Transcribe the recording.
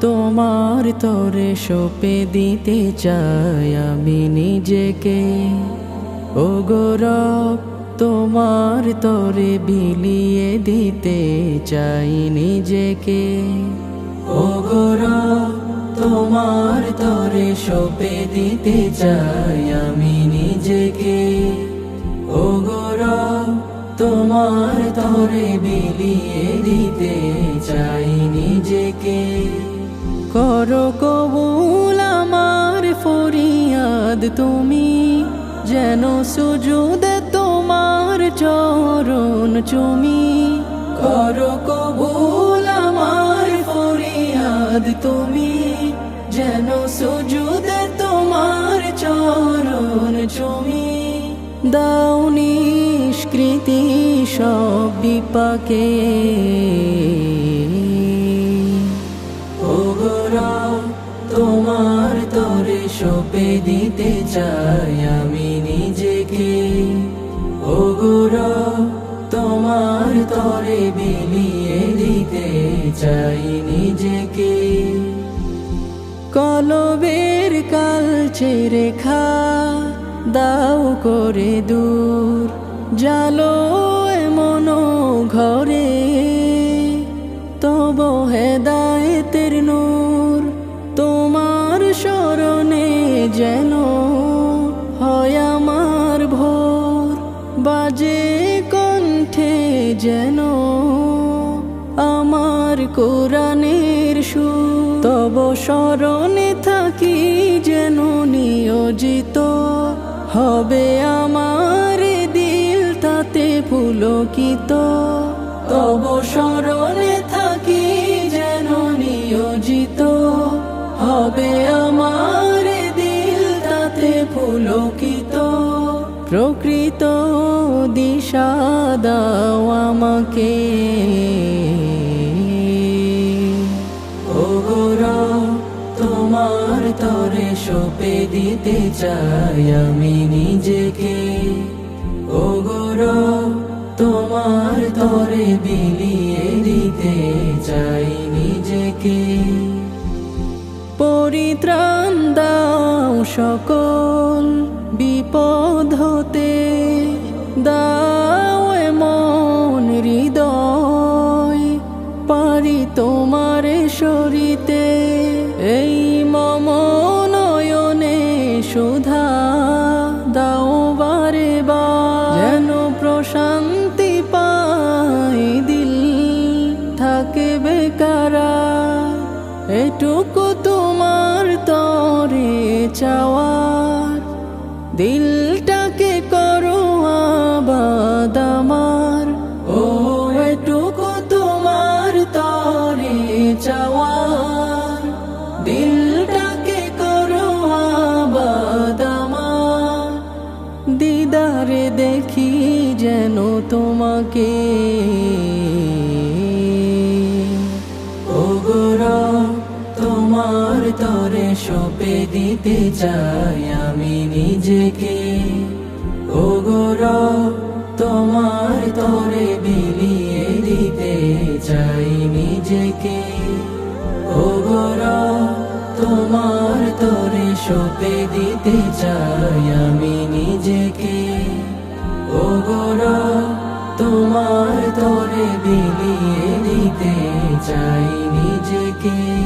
তোমার তরে সপে দিতে চাই আমি নিজেকে। ও গৌরব তোমার তরে বিলিয়ে দিতে চাই নিজেকে। ও গৌরব তোমার তরে সপে দিতে চাই আমি নিজেকে। গৌরব তোমার তরে বিলিয়ে দিতে চাই নিজেকে। করো কবুল আমার ফরিয়াদ তুমি, যেন সুজুদ তোমার চরণ চুমি। করো কবুল আমার ফরিয়াদ তুমি, যেন সুজুদ তোমার চরণ চুমি। নিষ্কৃতি সব বিপাকে। ও গৌরব তোমার তরে সপে দিতে চাই আমি নিজেকে। ও গৌরব তোমার তরে বিলিয়ে দিতে চাই নিজেকে। কলবের কালচে রেখা দাও করে দূর, জালো যেন হয় আমার ভোর। বাজে কণ্ঠে যেন আমার কোরআনের সুর। তব স্মরণে থাকি যেন নিয়োজিত। হবে আমার দিল তাতে পুলকিত। তব স্মরণে প্রকৃত দিশা দাও আমাকে। ও তোমার তরে সপে দিতে চাই আমি নিজেকে। ও গৌরব তোমার তরে বিলিয়ে দিতে চাই নিজেকে। পরিত্রাণ দাও সকল বিপদ। দাও এমন হৃদয়, পারি তোমার সরিতে এই মম নয়নে সুধা দাও বারে বা যেন প্রশান্তি পাই দিল, থাকে বেকারা। এটুকু তোমার তরে চাওয়ার দিলটাকে তোমাকে ও তোমার তরে সপে দিতে চাই আমি নিজেকে। ও গৌরব তোমার তরে বিলিয়ে দিতে চাই নিজেকে। ও গৌরব তোমার তরে সপে দিতে চাই আমি নিজেকে। ও গৌরব তোমার তরে বিলিয়ে নিতে চাই নিজেকে।